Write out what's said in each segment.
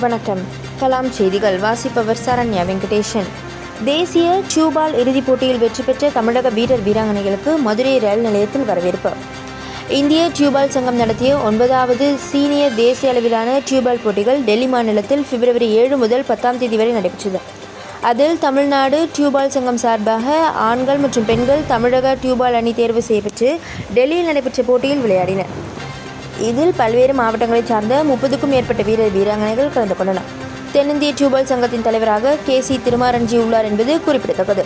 வணக்கம். கலாம் செய்திகள். வாசிப்பவர் சரண்யா வெங்கடேஷன் தேசிய டியூபால் இறுதிப் போட்டியில் வெற்றி பெற்ற தமிழக வீரர் வீராங்கனைகளுக்கு மதுரை ரயில் நிலையத்தில் வரவேற்பு. இந்திய டியூபால் சங்கம் நடத்திய ஒன்பதாவது சீனியர் தேசிய அளவிலான டியூபால் போட்டிகள் டெல்லி மாநிலத்தில் பிப்ரவரி ஏழு முதல் பத்தாம் தேதி வரை நடைபெற்றது. அதில் தமிழ்நாடு டியூபால் சங்கம் சார்பாக ஆண்கள் மற்றும் பெண்கள் தமிழக டியூபால் அணி தேர்வு செய்யப்பட்டு டெல்லியில் நடைபெற்ற போட்டியில் விளையாடினர் இதில் பல்வேறு மாவட்டங்களைச் சார்ந்த முப்பதுக்கும் மேற்பட்ட வீரர் வீராங்கனைகள் கலந்து கொண்டனர். தென்னிந்திய டியூபால் சங்கத்தின் தலைவராக கே சி திருமாரஞ்சி உள்ளார் என்பது குறிப்பிடத்தக்கது.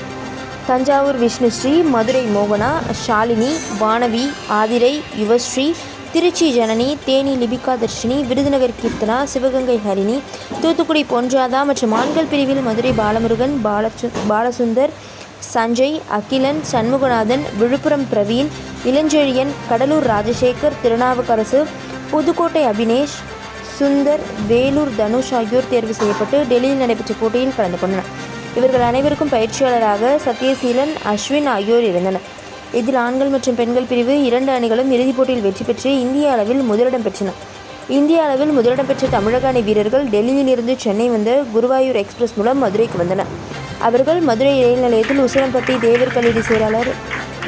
தஞ்சாவூர் விஷ்ணுஸ்ரீ மதுரை மோகனா ஷாலினி வானவி ஆதிரை யுவஸ்ரீ திருச்சி ஜனனி தேனி லிபிகா தர்ஷினி விருதுநகர் கீர்த்தனா சிவகங்கை ஹரிணி தூத்துக்குடி பொன்ராதா மற்றும் ஆண்கள் பிரிவில் மதுரை பாலமுருகன் பாலசு பாலசுந்தர் சஞ்சய் அகிலன் சண்முகநாதன் விழுப்புரம் பிரவீன் இளஞ்செழியன் கடலூர் ராஜசேகர் திருநாவுக்கரசு புதுக்கோட்டை அபினேஷ் சுந்தர் வேலூர் தனுஷ் ஆகியோர் தேர்வு செய்யப்பட்டு டெல்லியில் நடைபெற்ற போட்டியில் கலந்து கொண்டனர். இவர்கள் அனைவருக்கும் பயிற்சியாளராக சத்யசீலன் அஸ்வின் ஆகியோர் இருந்தனர். இதில் ஆண்கள் மற்றும் பெண்கள் பிரிவு இரண்டு அணிகளும் இறுதிப் போட்டியில் வெற்றி பெற்று இந்திய அளவில் முதலிடம் பெற்றன இந்திய அளவில் முதலிடம் பெற்ற தமிழக அணி வீரர்கள் டெல்லியிலிருந்து சென்னை வந்த குருவாயூர் எக்ஸ்பிரஸ் மூலம் மதுரைக்கு வந்தனர். அவர்கள் மதுரை ரயில் நிலையத்தில் உசிலம்பட்டி தேவர் கல்லூரி செயலாளர்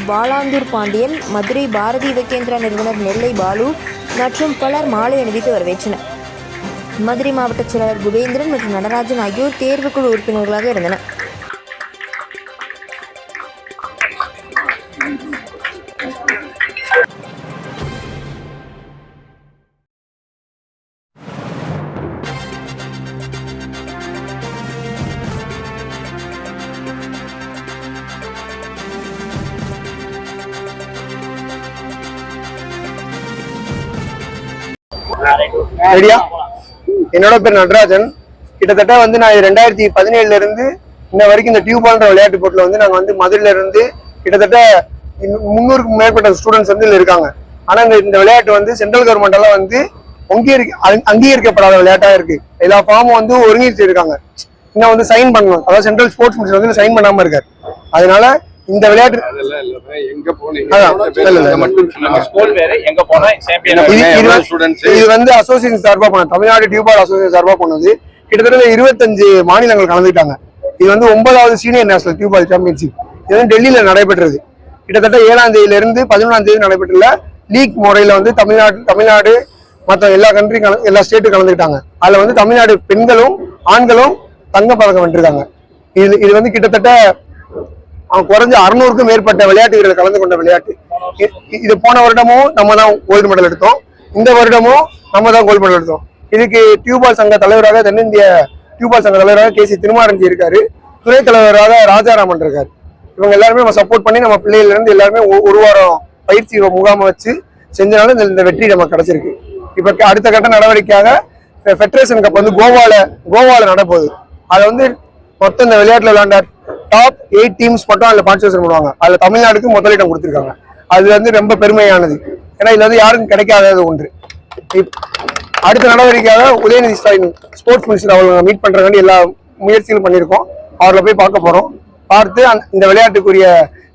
பாலாந்தூர் பாண்டியன் மதுரை பாரதி யுவகேந்திரா நிறுவனர் நெல்லை பாலு மற்றும் பலர் மாலை அணிவித்து வரவேற்றனர். மதுரை மாவட்ட செயலாளர் குபேந்திரன் மற்றும் நடராஜன் ஆகியோர் தேர்வுக்குழு உறுப்பினர்களாக இருந்தனர். ரெடியா என்னோட பேர் நடராஜன். கிட்டத்தட்ட வந்து நான் ரெண்டாயிரத்தி பதினேழுல இருந்து இன்ன வரைக்கும் இந்த டியூபால்ன்ற விளையாட்டு போட்டில் வந்து நாங்கள் வந்து மதுரையில இருந்து கிட்டத்தட்ட இன்னும் மேற்பட்ட ஸ்டூடெண்ட்ஸ் வந்து இருக்காங்க. ஆனா இந்த இந்த விளையாட்டு வந்து சென்ட்ரல் கவர்மெண்டெல்லாம் வந்து அங்கீகரி அங்- அங்கீகரிக்கப்படாத விளையாட்டா இருக்கு. எல்லா ஃபார்மும் வந்து ஒருங்கிணைச்சிருக்காங்க. இன்னும் வந்து சைன் பண்ணணும். அதாவது சென்ட்ரல் ஸ்போர்ட்ஸ் மினிஸ்டர் வந்து சைன் பண்ணாம இருக்காரு. அதனால இந்த விளையாட்டு அதெல்லாம் இல்ல எங்க போனீங்க? அதான், எத்தனை இல்ல, இல்ல, பேர் இல்ல. மட்டும் நம்ம சொல்லுங்க. ஸ்கூல் வேற. எங்க போனா சாம்பியன் இது வந்து- அசோசியேஷன் சார்பா பண்ண தமிழ்நாடு டியூபால் அசோசியேஷன் சார்பா பண்ணது. கிட்டத்தட்ட இருபத்தஞ்சு மாநிலங்கள் கலந்துட்டாங்க இது வந்து ஒன்பதாவது சீனியர் நேஷனல் டியூபால் சாம்பியன்ஷிப் இது வந்து டெல்லியில நடைபெற்றது. கிட்டத்தட்ட ஏழாம் தேதியில இருந்து பதினொன்றாம் தேதி நடைபெற்றுள்ள லீக் முறையில வந்து தமிழ்நாடு தமிழ்நாடு மற்ற எல்லா கண்ட்ரி எல்லா ஸ்டேட்டும் கலந்துக்கிட்டாங்க. அதுல வந்து தமிழ்நாடு பெண்களும் ஆண்களும் தங்க பதக்கம் வென்றிருக்காங்க. இது இது வந்து கிட்டத்தட்ட குறைஞ்ச அறுநூறுக்கும் மேற்பட்ட விளையாட்டு வீரர்கள் கலந்து கொண்ட விளையாட்டு. இது போன வருடமும் நம்ம தான் கோல்டு மெடல் எடுத்தோம். இந்த வருடமும் நம்ம தான் கோல்டு மெடல் எடுத்தோம். இதுக்கு டியூபால் சங்க தலைவராக தென்னிந்திய டியூபால் சங்க தலைவராக கே சி திருமாரஞ்சி இருக்காரு. துணை தலைவராக ராஜாராமன் இருக்காரு. இவங்க எல்லாருமே நம்ம சப்போர்ட் பண்ணி நம்ம பிள்ளைகள்ல இருந்து எல்லாருமே ஒரு வாரம் பயிற்சி முகாமை வச்சு செஞ்சனால இந்த- வெற்றி நமக்கு கிடைச்சிருக்கு. இப்ப அடுத்த கட்ட நடவடிக்கையாக ஃபெடரேஷன் கப் வந்து கோவால கோவால நடப்போகுது அதை வந்து மொத்தம் இந்த விளையாட்டுல விளையாண்ட டாப் எயிட் டீம்ஸ் மட்டும் அதுல பார்ட்டிசிபேஷன் பண்ணுவாங்க அதுல தமிழ்நாடுக்கு முதலிடம் கொடுத்திருக்காங்க. அது வந்து ரொம்ப பெருமையானது. ஏன்னா இதுல வந்து யாருக்கும் கிடைக்காதது ஒன்று. இப்- அடுத்த நடவடிக்கையாக உதயநிதி ஸ்டாலின் ஸ்போர்ட்ஸ் மினிஸ்டர் அவங்க மீட் பண்றதுக்காண்டி எல்லா முயற்சிகளும் பண்ணியிருக்கோம். அவர்களை போய் பார்க்க போறோம். பார்த்து இந்த விளையாட்டுக்குரிய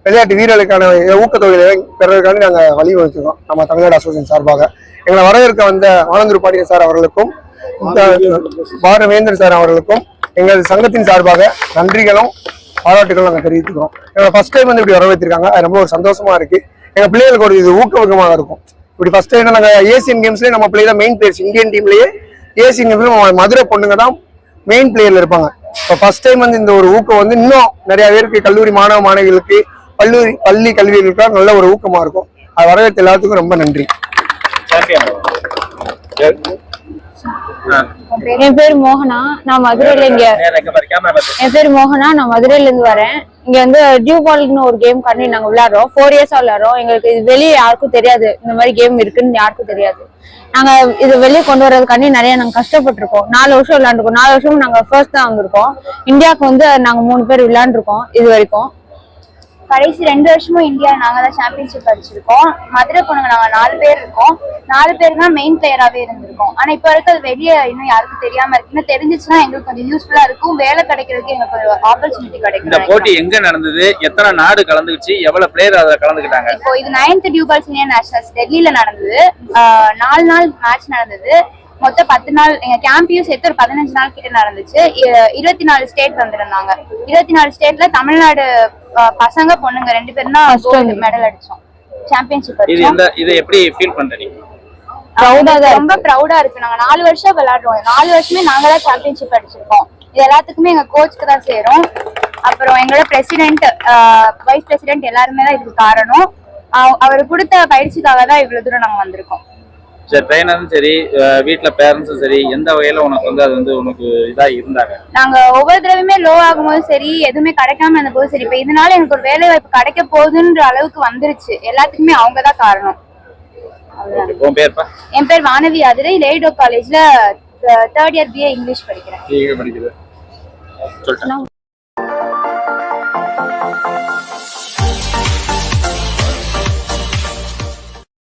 விளையாட்டு வீரர்களுக்கான ஊக்கத்தொகையை பெறதுக்காண்டி நாங்க வழிவகுச்சிருக்கோம் நம்ம தமிழ்நாடு அசோசியேஷன் சார்பாக. எங்களை வரவேற்க வந்த ஆனந்தூர் பாண்டியன் சார் அவர்களுக்கும் பாரவேந்தர் சார் அவர்களுக்கும் எங்கள் சங்கத்தின் சார்பாக நன்றிகளும் பாராட்டுகள் நாங்கள் தெரிவித்துக்கிறோம் எங்களை ஃபர்ஸ்ட் டைம் வந்து இப்படி வரவேற்றிருக்காங்க. அது ரொம்ப ஒரு சந்தோஷமா இருக்கு. எங்க பிள்ளைகளுக்கு ஒரு இது ஊக்கமாக இருக்கும். இப்படி ஃபர்ஸ்ட் டைம் நாங்கள் ஏசியன் கேம்ஸ்லேயே நம்ம பிள்ளை தான் மெயின் பிளேயர்ஸ் இந்தியன் டீம்லேயே ஏசியன் கேம்ஸ்ல மதுரை பொண்ணுங்க தான் மெயின் பிளேயர்ல இருப்பாங்க. இப்போ ஃபர்ஸ்ட் டைம் வந்து இந்த ஒரு ஊக்கம் வந்து இன்னும் நிறைய பேருக்கு கல்லூரி மாணவ மாணவிகளுக்கு பல்லூரி பள்ளி கல்விகளுக்கு நல்ல ஒரு ஊக்கமாக இருக்கும். அது வரவேற்று எல்லாத்துக்கும் ரொம்ப நன்றி. என் பேர் மோகனா. நான் மதுரையில இங்க என் பேர் மோகனா. நான் மதுரையில இருந்து வரேன். இங்க வந்து டியூ பால்னு ஒரு கேம் பண்ணி நாங்க விளையாடுறோம். ஃபோர் இயர்ஸா விளையாடுறோம். எங்களுக்கு இது வெளியே யாருக்கும் தெரியாது. இந்த மாதிரி கேம் இருக்குன்னு யாருக்கும் தெரியாது. நாங்க இது வெளியே கொண்டு வர்றதுக்காண்டி நிறைய நாங்க கஷ்டப்பட்டிருக்கோம். நாலு வருஷம் விளையாண்டுருக்கோம். நாலு வருஷம் நாங்க ஃபர்ஸ்ட் தான் வந்திருக்கோம். இந்தியாவுக்கு வந்து நாங்க மூணு பேர் விளையாண்டுருக்கோம். இது வரைக்கும். கடைசி ரெண்டு வருஷமும் இந்தியா நாங்க தான் சாம்பியன்ஷிப் அடிச்சிருக்கோம். மதுரை பொண்ணுங்க நாங்க நாலு பேர் இருக்கோம். நாலு பேர் தான் மெயின் பிளேயராகவே இருந்திருக்கோம். ஆனா இப்ப வரைக்கும் அது வெளியே இன்னும் யாருக்கும் தெரியாம இருக்கு. இன்னும் தெரிஞ்சிச்சுன்னா எங்களுக்கு கொஞ்சம் யூஸ்ஃபுல்லா இருக்கும். வேலை கிடைக்கிறதுக்கு எங்களுக்கு ஒரு ஆப்பர்ச்சுனிட்டி இந்த கிடைக்கும் போட்டி எங்க நடந்தது? எத்தனை நாடு கலந்துக்குச்சு எவ்வளவு பிளேயர் அதுல கலந்துக்கிட்டாங்க? இப்போ இது நைன்த் டியூபால் சீனியர் நேஷனல்ஸ் டெல்லியில நடந்தது. நாலு நாள் மேட்ச் நடந்தது. மொத்தம் பத்து நாள் எங்க கேம்பையும் சேர்த்து ஒரு பதினஞ்சு நாள் கிட்ட நடந்துச்சு. இருபத்தி நாலு ஸ்டேட் வந்திருந்தாங்க. இருபத்தி நாலு ஸ்டேட்ல தமிழ்நாடு பசங்க பொண்ணுங்க ரெண்டு பேரும் தான் கோல்டு மெடல் அடிச்சோம். சாம்பியன்ஷிப் இது எந்த இதை எப்படி ஃபீல் பண்றீங்க ரொம்ப ப்ரௌடா இருக்கு. நாங்க நாலு வருஷம் விளையாடுறோம். நாலு வருஷமே நாங்க தான் சாம்பியன்ஷிப் அடிச்சிருக்கோம். இது எல்லாத்துக்குமே எங்க கோச்சுக்கு தான் சேரும். அப்புறம் எங்களோட பிரசிடென்ட் வைஸ் பிரசிடென்ட் எல்லாருமே தான் இதுக்கு காரணம். அவ- அவர் கொடுத்த பயிற்சிக்காக தான் இவ்வளவு தூரம் நாங்க வந்திருக்கோம். சரி ட்ரைனரும் சரி வீட்ல பேரண்ட்ஸும் சரி எந்த வகையில உனக்கு வந்து அது வந்து உனக்கு இதா இருந்தாங்க? நாங்க ஒவ்வொரு தடவையுமே லோ ஆகும்போது சரி எதுவுமே கிடைக்காம இருந்த போது சரி இப்ப இதனால எனக்கு ஒரு வேலை வாய்ப்பு கிடைக்க போகுதுன்ற அளவுக்கு வந்துருச்சு. எல்லாத்துக்குமே அவங்க தான் காரணம். உன் என் பேர் வானவி அதிரை லேடோ காலேஜ்ல தேர்ட் இயர் பிஏ இங்கிலீஷ் படிக்கிறேன். சொல்லிட்டேன்.